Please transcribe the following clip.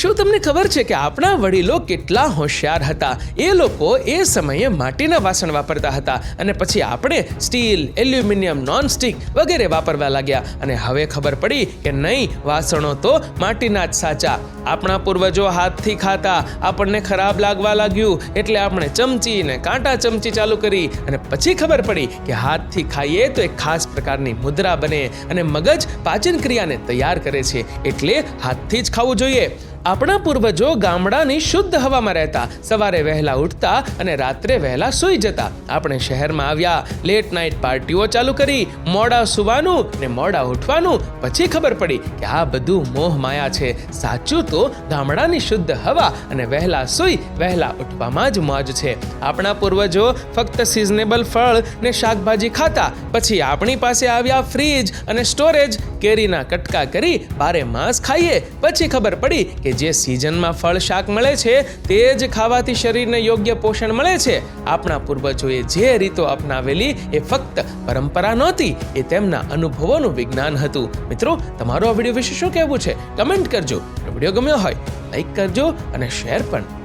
શું તમને ખબર છે કે આપણા વડીલો કેટલા હોશિયાર હતા? એ લોકો એ સમયે માટીના વાસણ વાપરતા હતા અને પછી આપણે સ્ટીલ, એલ્યુમિનિયમ, નોનસ્ટિક વગેરે વાપરવા લાગ્યા. અને હવે ખબર પડી કે નહીં, વાસણો તો માટીના જ સાચા. આપણા પૂર્વજો હાથથી ખાતા, આપણને ખરાબ લાગવા લાગ્યું. એટલે આપણે ચમચી ને કાંટા ચમચી ચાલુ કરી અને પછી ખબર પડી કે હાથથી ખાઈએ તો એક ખાસ પ્રકારની મુદ્રા બને અને મગજ પાચન ક્રિયાને તૈયાર કરે છે. એટલે હાથથી જ ખાવું જોઈએ. આપણા પૂર્વજો ગામડાની શુદ્ધ હવામાં રહેતા. સવારે વહેલા ઉઠતા અને રાત્રે વહેલા સૂઈ જતા. આપણે શહેરમાં આવ્યા. લેટ નાઇટ પાર્ટીઓ ચાલુ કરી. મોડા સુવાનું ને મોડા ઉઠવાનું. પછી ખબર પડી કે આ બધું મોહ માયા છે. સાચું તો ગામડાની શુદ્ધ હવા અને વહેલા સૂઈ, વહેલા ઉઠવામાં જ મોજ છે. આપણા પૂર્વજો ફક્ત સિઝનેબલ ફળ ને શાકભાજી ખાતા. પછી આપણી પાસે આવ્યા ફ્રીજ અને સ્ટોરેજ કેરીના કટકા કરી ભારે માંસ ખાઈએ. પછી ખબર પડી કે જે સિઝનમાં ફળ શાક મળે છે, તે જ ખાવાથી શરીરને યોગ્ય પોષણ મળે છે. આપણા પૂર્વજોએ જે રીતો અપનાવેલી એ ફક્ત પરંપરા નહોતી, એ તેમના અનુભવોનું વિજ્ઞાન હતું. મિત્રો, તમારો આ વીડિયો વિશે શું કહેવું છે? કમેન્ટ કરજો. વીડિયો ગમ્યો હોય, લાઈક કરજો અને શેર પણ.